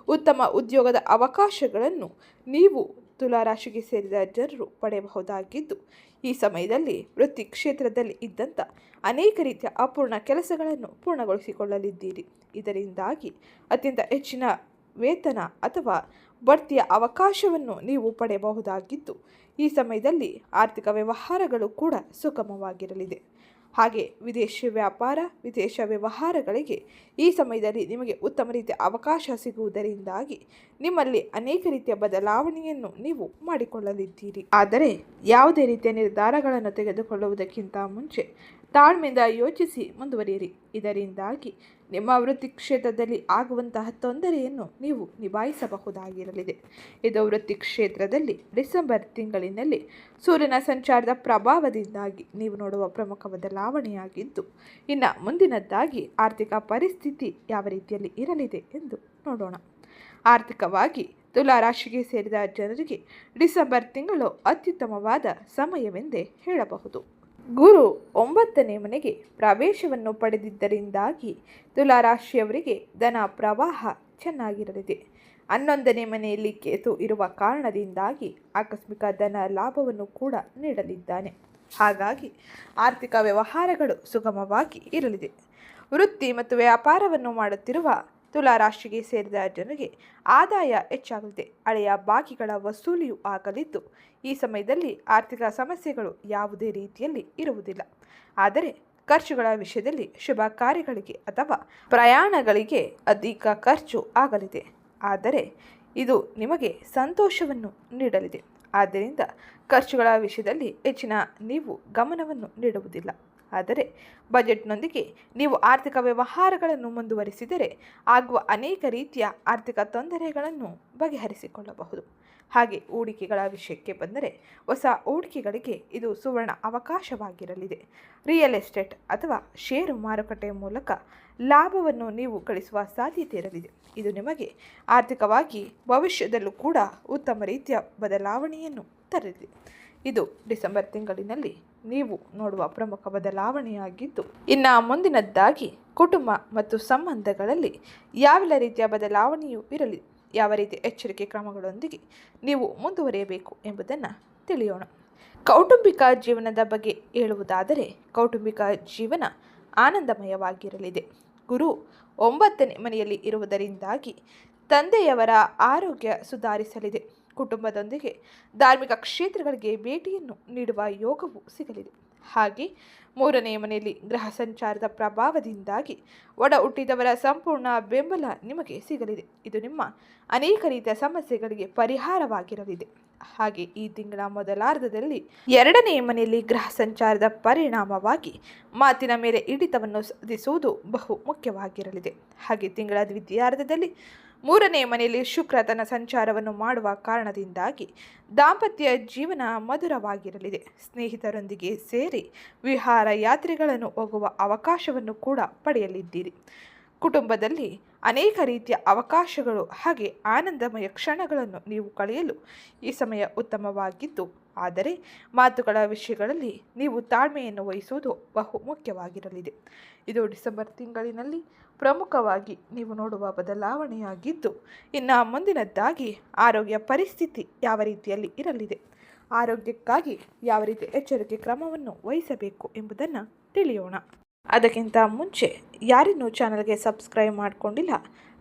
ಉತ್ತಮ ಉದ್ಯೋಗದ ಅವಕಾಶಗಳನ್ನು ನೀವು ತುಲಾರಾಶಿಗೆ ಸೇರಿದ ಜನರು ಪಡೆಯಬಹುದಾಗಿದ್ದು, ಈ ಸಮಯದಲ್ಲಿ ವೃತ್ತಿ ಕ್ಷೇತ್ರದಲ್ಲಿ ಇದ್ದಂಥ ಅನೇಕ ರೀತಿಯ ಅಪೂರ್ಣ ಕೆಲಸಗಳನ್ನು ಪೂರ್ಣಗೊಳಿಸಿಕೊಳ್ಳಲಿದ್ದೀರಿ. ಇದರಿಂದಾಗಿ ಅತ್ಯಂತ ಹೆಚ್ಚಿನ ವೇತನ ಅಥವಾ ಬಡ್ತಿಯ ಅವಕಾಶವನ್ನು ನೀವು ಪಡೆಯಬಹುದಾಗಿದ್ದು, ಈ ಸಮಯದಲ್ಲಿ ಆರ್ಥಿಕ ವ್ಯವಹಾರಗಳು ಕೂಡ ಸುಗಮವಾಗಿರಲಿದೆ. ಹಾಗೆ ವಿದೇಶಿ ವ್ಯಾಪಾರ, ವಿದೇಶ ವ್ಯವಹಾರಗಳಿಗೆ ಈ ಸಮಯದಲ್ಲಿ ನಿಮಗೆ ಉತ್ತಮ ರೀತಿಯ ಅವಕಾಶ ಸಿಗುವುದರಿಂದಾಗಿ ನಿಮ್ಮಲ್ಲಿ ಅನೇಕ ರೀತಿಯ ಬದಲಾವಣೆಯನ್ನು ನೀವು ಮಾಡಿಕೊಳ್ಳಲಿದ್ದೀರಿ. ಆದರೆ ಯಾವುದೇ ರೀತಿಯ ನಿರ್ಧಾರಗಳನ್ನು ತೆಗೆದುಕೊಳ್ಳುವುದಕ್ಕಿಂತ ಮುಂಚೆ ತಾಳ್ಮೆಯಿಂದ ಯೋಚಿಸಿ ಮುಂದುವರಿಯಿರಿ. ಇದರಿಂದಾಗಿ ನಿಮ್ಮ ವೃತ್ತಿ ಕ್ಷೇತ್ರದಲ್ಲಿ ಆಗುವಂತಹ ತೊಂದರೆಯನ್ನು ನೀವು ನಿಭಾಯಿಸಬಹುದಾಗಿರಲಿದೆ. ಇದು ವೃತ್ತಿ ಕ್ಷೇತ್ರದಲ್ಲಿ ಡಿಸೆಂಬರ್ ತಿಂಗಳಿನಲ್ಲಿ ಸೂರ್ಯನ ಸಂಚಾರದ ಪ್ರಭಾವದಿಂದಾಗಿ ನೀವು ನೋಡುವ ಪ್ರಮುಖ ಬದಲಾವಣೆಯಾಗಿದ್ದು, ಇನ್ನು ಮುಂದಿನದ್ದಾಗಿ ಆರ್ಥಿಕ ಪರಿಸ್ಥಿತಿ ಯಾವ ರೀತಿಯಲ್ಲಿ ಇರಲಿದೆ ಎಂದು ನೋಡೋಣ. ಆರ್ಥಿಕವಾಗಿ ತುಲಾರಾಶಿಗೆ ಸೇರಿದ ಜನರಿಗೆ ಡಿಸೆಂಬರ್ ತಿಂಗಳು ಅತ್ಯುತ್ತಮವಾದ ಸಮಯವೆಂದೇ ಹೇಳಬಹುದು. ಗುರು ಒಂಬತ್ತನೇ ಮನೆಗೆ ಪ್ರವೇಶವನ್ನು ಪಡೆದಿದ್ದರಿಂದಾಗಿ ತುಲಾರಾಶಿಯವರಿಗೆ ಧನ ಪ್ರವಾಹ ಚೆನ್ನಾಗಿರಲಿದೆ. ಹನ್ನೊಂದನೇ ಮನೆಯಲ್ಲಿ ಕೇತು ಇರುವ ಕಾರಣದಿಂದಾಗಿ ಆಕಸ್ಮಿಕ ಧನ ಲಾಭವನ್ನು ಕೂಡ ನೀಡಲಿದ್ದಾನೆ. ಹಾಗಾಗಿ ಆರ್ಥಿಕ ವ್ಯವಹಾರಗಳು ಸುಗಮವಾಗಿ ಇರಲಿದೆ. ವೃತ್ತಿ ಮತ್ತು ವ್ಯಾಪಾರವನ್ನು ಮಾಡುತ್ತಿರುವ ತುಲಾ ರಾಶಿಗೆ ಸೇರಿದ ಜನರಿಗೆ ಆದಾಯ ಹೆಚ್ಚಾಗಲಿದೆ. ಹಳೆಯ ಬಾಕಿಗಳ ವಸೂಲಿಯೂ ಆಗಲಿದ್ದು, ಈ ಸಮಯದಲ್ಲಿ ಆರ್ಥಿಕ ಸಮಸ್ಯೆಗಳು ಯಾವುದೇ ರೀತಿಯಲ್ಲಿ ಇರುವುದಿಲ್ಲ. ಆದರೆ ಖರ್ಚುಗಳ ವಿಷಯದಲ್ಲಿ ಶುಭ ಕಾರ್ಯಗಳಿಗೆ ಅಥವಾ ಪ್ರಯಾಣಗಳಿಗೆ ಅಧಿಕ ಖರ್ಚು ಆಗಲಿದೆ. ಆದರೆ ಇದು ನಿಮಗೆ ಸಂತೋಷವನ್ನು ನೀಡಲಿದೆ. ಆದ್ದರಿಂದ ಖರ್ಚುಗಳ ವಿಷಯದಲ್ಲಿ ಹೆಚ್ಚಿನ ನೀವು ಗಮನವನ್ನು ನೀಡುವುದಿಲ್ಲ. ಆದರೆ ಬಜೆಟ್ನೊಂದಿಗೆ ನೀವು ಆರ್ಥಿಕ ವ್ಯವಹಾರಗಳನ್ನು ಮುಂದುವರಿಸಿದರೆ ಆಗುವ ಅನೇಕ ರೀತಿಯ ಆರ್ಥಿಕ ತೊಂದರೆಗಳನ್ನು ಬಗೆಹರಿಸಿಕೊಳ್ಳಬಹುದು. ಹಾಗೆ ಹೂಡಿಕೆಗಳ ವಿಷಯಕ್ಕೆ ಬಂದರೆ ಹೊಸ ಹೂಡಿಕೆಗಳಿಗೆ ಇದು ಸುವರ್ಣ ಅವಕಾಶವಾಗಿರಲಿದೆ. ರಿಯಲ್ ಎಸ್ಟೇಟ್ ಅಥವಾ ಷೇರು ಮಾರುಕಟ್ಟೆಯ ಮೂಲಕ ಲಾಭವನ್ನು ನೀವು ಗಳಿಸುವ ಸಾಧ್ಯತೆ ಇರಲಿದೆ. ಇದು ನಿಮಗೆ ಆರ್ಥಿಕವಾಗಿ ಭವಿಷ್ಯದಲ್ಲೂ ಕೂಡ ಉತ್ತಮ ರೀತಿಯ ಬದಲಾವಣೆಯನ್ನು ತರಲಿದೆ. ಇದು ಡಿಸೆಂಬರ್ ತಿಂಗಳಿನಲ್ಲಿ ನೀವು ನೋಡುವ ಪ್ರಮುಖ ಬದಲಾವಣೆಯಾಗಿದ್ದು, ಇನ್ನು ಮುಂದಿನದ್ದಾಗಿ ಕುಟುಂಬ ಮತ್ತು ಸಂಬಂಧಗಳಲ್ಲಿ ಯಾವೆಲ್ಲ ರೀತಿಯ ಬದಲಾವಣೆಯೂ ಇರಲಿ, ಯಾವ ರೀತಿಯ ಎಚ್ಚರಿಕೆ ಕ್ರಮಗಳೊಂದಿಗೆ ನೀವು ಮುಂದುವರಿಯಬೇಕು ಎಂಬುದನ್ನು ತಿಳಿಯೋಣ. ಕೌಟುಂಬಿಕ ಜೀವನದ ಬಗ್ಗೆ ಹೇಳುವುದಾದರೆ, ಕೌಟುಂಬಿಕ ಜೀವನ ಆನಂದಮಯವಾಗಿರಲಿದೆ. ಗುರು ಒಂಬತ್ತನೇ ಮನೆಯಲ್ಲಿ ಇರುವುದರಿಂದಾಗಿ ತಂದೆಯವರ ಆರೋಗ್ಯ ಸುಧಾರಿಸಲಿದೆ. ಕುಟುಂಬದೊಂದಿಗೆ ಧಾರ್ಮಿಕ ಕ್ಷೇತ್ರಗಳಿಗೆ ಭೇಟಿಯನ್ನು ನೀಡುವ ಯೋಗವು ಸಿಗಲಿದೆ. ಹಾಗೆ ಮೂರನೆಯ ಮನೆಯಲ್ಲಿ ಗ್ರಹ ಸಂಚಾರದ ಪ್ರಭಾವದಿಂದಾಗಿ ಒಡ ಹುಟ್ಟಿದವರ ಸಂಪೂರ್ಣ ಬೆಂಬಲ ನಿಮಗೆ ಸಿಗಲಿದೆ. ಇದು ನಿಮ್ಮ ಅನೇಕ ರೀತಿಯ ಸಮಸ್ಯೆಗಳಿಗೆ ಪರಿಹಾರವಾಗಿರಲಿದೆ. ಹಾಗೆ ಈ ತಿಂಗಳ ಮೊದಲಾರ್ಧದಲ್ಲಿ ಎರಡನೇ ಮನೆಯಲ್ಲಿ ಗ್ರಹ ಸಂಚಾರದ ಪರಿಣಾಮವಾಗಿ ಮಾತಿನ ಮೇಲೆ ಹಿಡಿತವನ್ನು ಸಾಧಿಸುವುದು ಬಹು ಮುಖ್ಯವಾಗಿರಲಿದೆ. ಹಾಗೆ ತಿಂಗಳ ದ್ವಿತೀಯಾರ್ಧದಲ್ಲಿ ಮೂರನೇ ಮನೆಯಲ್ಲಿ ಶುಕ್ರ ತನ್ನ ಸಂಚಾರವನ್ನು ಮಾಡುವ ಕಾರಣದಿಂದಾಗಿ ದಾಂಪತ್ಯ ಜೀವನ ಮಧುರವಾಗಿರಲಿದೆ. ಸ್ನೇಹಿತರೊಂದಿಗೆ ಸೇರಿ ವಿಹಾರ ಯಾತ್ರೆಗಳನ್ನು ಹೋಗುವ ಅವಕಾಶವನ್ನು ಕೂಡ ಪಡೆಯಲಿದ್ದೀರಿ. ಕುಟುಂಬದಲ್ಲಿ ಅನೇಕ ರೀತಿಯ ಅವಕಾಶಗಳು ಹಾಗೆ ಆನಂದಮಯ ಕ್ಷಣಗಳನ್ನು ನೀವು ಕಳೆಯಲು ಈ ಸಮಯ ಉತ್ತಮವಾಗಿದ್ದು, ಆದರೆ ಮಾತುಗಳ ವಿಷಯಗಳಲ್ಲಿ ನೀವು ತಾಳ್ಮೆಯನ್ನು ವಹಿಸುವುದು ಬಹು ಮುಖ್ಯವಾಗಿರಲಿದೆ. ಇದು ಡಿಸೆಂಬರ್ ತಿಂಗಳಿನಲ್ಲಿ ಪ್ರಮುಖವಾಗಿ ನೀವು ನೋಡುವ ಬದಲಾವಣೆಯಾಗಿದ್ದು, ಇನ್ನು ಮುಂದಿನದ್ದಾಗಿ ಆರೋಗ್ಯ ಪರಿಸ್ಥಿತಿ ಯಾವ ರೀತಿಯಲ್ಲಿ ಇರಲಿದೆ, ಆರೋಗ್ಯಕ್ಕಾಗಿ ಯಾವ ರೀತಿ ಎಚ್ಚರಿಕೆ ಕ್ರಮವನ್ನು ವಹಿಸಬೇಕು ಎಂಬುದನ್ನು ತಿಳಿಯೋಣ. ಅದಕ್ಕಿಂತ ಮುಂಚೆ ಯಾರಿನ್ನೂ ಚಾನಲ್ಗೆ ಸಬ್ಸ್ಕ್ರೈಬ್ ಮಾಡಿಕೊಂಡಿಲ್ಲ,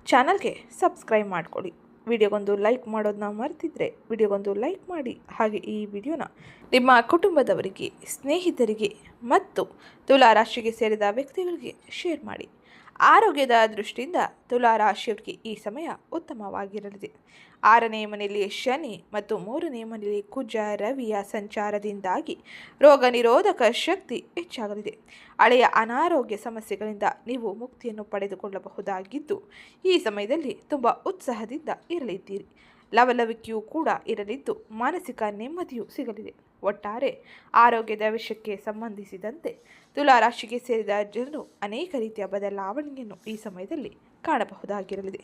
ಚಾನಲ್ಗೆ ಸಬ್ಸ್ಕ್ರೈಬ್ ಮಾಡಿಕೊಳ್ಳಿ. ವಿಡಿಯೋಗೊಂದು ಲೈಕ್ ಮಾಡೋದನ್ನ ಮರೆತಿದ್ರೆ ವಿಡಿಯೋಗೊಂದು ಲೈಕ್ ಮಾಡಿ. ಹಾಗೆ ಈ ವಿಡಿಯೋನ ನಿಮ್ಮ ಕುಟುಂಬದವರಿಗೆ, ಸ್ನೇಹಿತರಿಗೆ ಮತ್ತು ತುಲಾ ರಾಶಿಗೆ ಸೇರಿದ ವ್ಯಕ್ತಿಗಳಿಗೆ ಶೇರ್ ಮಾಡಿ. ಆರೋಗ್ಯದ ದೃಷ್ಟಿಯಿಂದ ತುಲಾ ರಾಶಿಯವರಿಗೆ ಈ ಸಮಯ ಉತ್ತಮವಾಗಿರಲಿದೆ. ಆರನೇ ಮನೆಯಲ್ಲಿ ಶನಿ ಮತ್ತು ಮೂರನೇ ಮನೆಯಲ್ಲಿ ಕುಜ ರವಿಯ ಸಂಚಾರದಿಂದಾಗಿ ರೋಗ ನಿರೋಧಕ ಶಕ್ತಿ ಹೆಚ್ಚಾಗಲಿದೆ. ಹಳೆಯ ಅನಾರೋಗ್ಯ ಸಮಸ್ಯೆಗಳಿಂದ ನೀವು ಮುಕ್ತಿಯನ್ನು ಪಡೆದುಕೊಳ್ಳಬಹುದಾಗಿದ್ದು, ಈ ಸಮಯದಲ್ಲಿ ತುಂಬ ಉತ್ಸಾಹದಿಂದ ಇರಲಿದ್ದೀರಿ. ಲವಲವಿಕೆಯೂ ಕೂಡ ಇರಲಿದ್ದು, ಮಾನಸಿಕ ನೆಮ್ಮದಿಯೂ ಸಿಗಲಿದೆ. ಒಟ್ಟಾರೆ ಆರೋಗ್ಯದ ವಿಷಯಕ್ಕೆ ಸಂಬಂಧಿಸಿದಂತೆ ತುಲಾ ರಾಶಿಗೆ ಸೇರಿದ ಜನರು ಅನೇಕ ರೀತಿಯ ಬದಲಾವಣೆಯನ್ನು ಈ ಸಮಯದಲ್ಲಿ ಕಾಣಬಹುದಾಗಿರಲಿದೆ.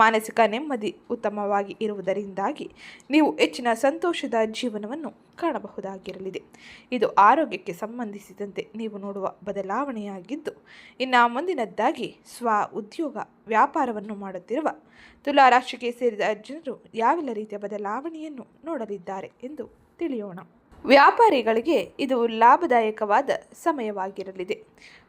ಮಾನಸಿಕ ನೆಮ್ಮದಿ ಉತ್ತಮವಾಗಿ ಇರುವುದರಿಂದಾಗಿ ನೀವು ಹೆಚ್ಚಿನ ಸಂತೋಷದ ಜೀವನವನ್ನು ಕಾಣಬಹುದಾಗಿರಲಿದೆ. ಇದು ಆರೋಗ್ಯಕ್ಕೆ ಸಂಬಂಧಿಸಿದಂತೆ ನೀವು ನೋಡುವ ಬದಲಾವಣೆಯಾಗಿದ್ದು, ಇನ್ನು ಮುಂದಿನದ್ದಾಗಿ ಸ್ವ ಉದ್ಯೋಗ ವ್ಯಾಪಾರವನ್ನು ಮಾಡುತ್ತಿರುವ ತುಲಾರಾಶಿಗೆ ಸೇರಿದ ಜನರು ಯಾವೆಲ್ಲ ರೀತಿಯ ಬದಲಾವಣೆಯನ್ನು ನೋಡಲಿದ್ದಾರೆ ಎಂದು ತಿಳಿಯೋಣ. ವ್ಯಾಪಾರಿಗಳಿಗೆ ಇದು ಲಾಭದಾಯಕವಾದ ಸಮಯವಾಗಿರಲಿದೆ.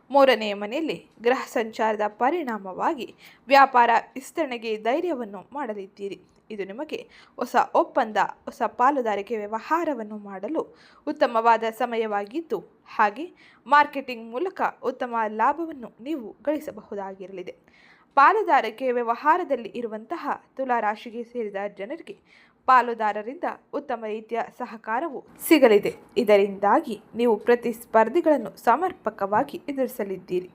ಮೂರನೆಯ ಮನೆಯಲ್ಲಿ ಗ್ರಹ ಸಂಚಾರದ ಪರಿಣಾಮವಾಗಿ ವ್ಯಾಪಾರ ವಿಸ್ತರಣೆಗೆ ಧೈರ್ಯವನ್ನು ಮಾಡಲಿದ್ದೀರಿ. ಇದು ನಿಮಗೆ ಹೊಸ ಒಪ್ಪಂದ, ಹೊಸ ಪಾಲುದಾರಿಕೆ ವ್ಯವಹಾರವನ್ನು ಮಾಡಲು ಉತ್ತಮವಾದ ಸಮಯವಾಗಿದ್ದು, ಹಾಗೆ ಮಾರ್ಕೆಟಿಂಗ್ ಮೂಲಕ ಉತ್ತಮ ಲಾಭವನ್ನು ನೀವು ಗಳಿಸಬಹುದಾಗಿರಲಿದೆ. ಪಾಲುದಾರಿಕೆ ವ್ಯವಹಾರದಲ್ಲಿ ಇರುವಂತಹ ತುಲಾ ರಾಶಿಗೆ ಸೇರಿದ ಜನರಿಗೆ ಪಾಲುದಾರರಿಂದ ಉತ್ತಮ ರೀತಿಯ ಸಹಕಾರವು ಸಿಗಲಿದೆ. ಇದರಿಂದಾಗಿ ನೀವು ಪ್ರತಿಸ್ಪರ್ಧಿಗಳನ್ನು ಸಮರ್ಪಕವಾಗಿ ಎದುರಿಸಲಿದ್ದೀರಿ.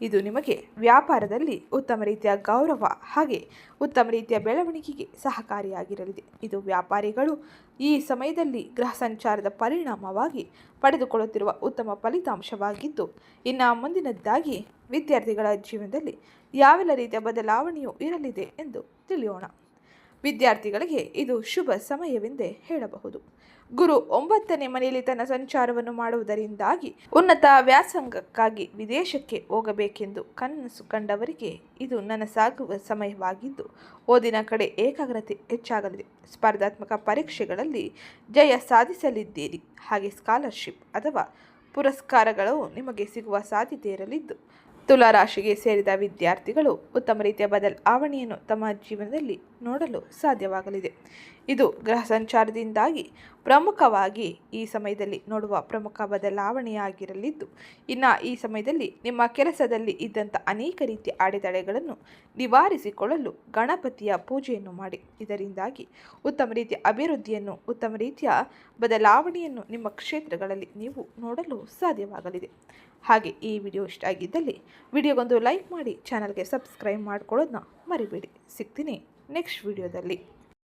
ಇದು ನಿಮಗೆ ವ್ಯಾಪಾರದಲ್ಲಿ ಉತ್ತಮ ರೀತಿಯ ಗೌರವ ಹಾಗೆ ಉತ್ತಮ ರೀತಿಯ ಬೆಳವಣಿಗೆಗೆ ಸಹಕಾರಿಯಾಗಿರಲಿದೆ. ಇದು ವ್ಯಾಪಾರಿಗಳು ಈ ಸಮಯದಲ್ಲಿ ಗೃಹ ಸಂಚಾರದ ಪರಿಣಾಮವಾಗಿ ಪಡೆದುಕೊಳ್ಳುತ್ತಿರುವ ಉತ್ತಮ ಫಲಿತಾಂಶವಾಗಿದ್ದು, ಇನ್ನು ಮುಂದಿನದ್ದಾಗಿ ವಿದ್ಯಾರ್ಥಿಗಳ ಜೀವನದಲ್ಲಿ ಯಾವೆಲ್ಲ ರೀತಿಯ ಬದಲಾವಣೆಯೂ ಇರಲಿದೆ ಎಂದು ತಿಳಿಯೋಣ. ವಿದ್ಯಾರ್ಥಿಗಳಿಗೆ ಇದು ಶುಭ ಸಮಯವೆಂದೇ ಹೇಳಬಹುದು. ಗುರು ಒಂಬತ್ತನೇ ಮನೆಯಲ್ಲಿ ತನ್ನ ಸಂಚಾರವನ್ನು ಮಾಡುವುದರಿಂದಾಗಿ ಉನ್ನತ ವ್ಯಾಸಂಗಕ್ಕಾಗಿ ವಿದೇಶಕ್ಕೆ ಹೋಗಬೇಕೆಂದು ಕನಸು ಕಂಡವರಿಗೆ ಇದು ನನಸಾಗುವ ಸಮಯವಾಗಿದ್ದು, ಓದಿನ ಕಡೆ ಏಕಾಗ್ರತೆ ಹೆಚ್ಚಾಗಲಿದೆ. ಸ್ಪರ್ಧಾತ್ಮಕ ಪರೀಕ್ಷೆಗಳಲ್ಲಿ ಜಯ ಸಾಧಿಸಲಿದ್ದೀರಿ. ಹಾಗೆ ಸ್ಕಾಲರ್ಶಿಪ್ ಅಥವಾ ಪುರಸ್ಕಾರಗಳು ನಿಮಗೆ ಸಿಗುವ ಸಾಧ್ಯತೆ ಇರಲಿದ್ದು ತುಲಾ ರಾಶಿಗೆ ಸೇರಿದ ವಿದ್ಯಾರ್ಥಿಗಳು ಉತ್ತಮ ರೀತಿಯ ಬದಲಾವಣೆಯನ್ನು ತಮ್ಮ ಜೀವನದಲ್ಲಿ ನೋಡಲು ಸಾಧ್ಯವಾಗಲಿದೆ. ಇದು ಗ್ರಹ ಸಂಚಾರದಿಂದಾಗಿ ಪ್ರಮುಖವಾಗಿ ಈ ಸಮಯದಲ್ಲಿ ನೋಡುವ ಪ್ರಮುಖ ಬದಲಾವಣೆಯಾಗಿರಲಿದ್ದು, ಇನ್ನು ಈ ಸಮಯದಲ್ಲಿ ನಿಮ್ಮ ಕೆಲಸದಲ್ಲಿ ಇದ್ದಂಥ ಅನೇಕ ರೀತಿಯ ಅಡೆತಡೆಗಳನ್ನು ನಿವಾರಿಸಿಕೊಳ್ಳಲು ಗಣಪತಿಯ ಪೂಜೆಯನ್ನು ಮಾಡಿ. ಇದರಿಂದಾಗಿ ಉತ್ತಮ ರೀತಿಯ ಅಭಿವೃದ್ಧಿಯನ್ನು, ಉತ್ತಮ ರೀತಿಯ ಬದಲಾವಣೆಯನ್ನು ನಿಮ್ಮ ಕ್ಷೇತ್ರಗಳಲ್ಲಿ ನೀವು ನೋಡಲು ಸಾಧ್ಯವಾಗಲಿದೆ. ಹಾಗೆ ಈ ವಿಡಿಯೋ ಇಷ್ಟ ಆಗಿದ್ದಲ್ಲಿ ವಿಡಿಯೋಗೊಂದು ಲೈಕ್ ಮಾಡಿ, ಚಾನಲ್ಗೆ ಸಬ್ಸ್ಕ್ರೈಬ್ ಮಾಡ್ಕೊಳ್ಳೋದನ್ನ ಮರಿಬೇಡಿ. ಸಿಗ್ತೀನಿ ನೆಕ್ಸ್ಟ್ ವಿಡಿಯೋದಲ್ಲಿ.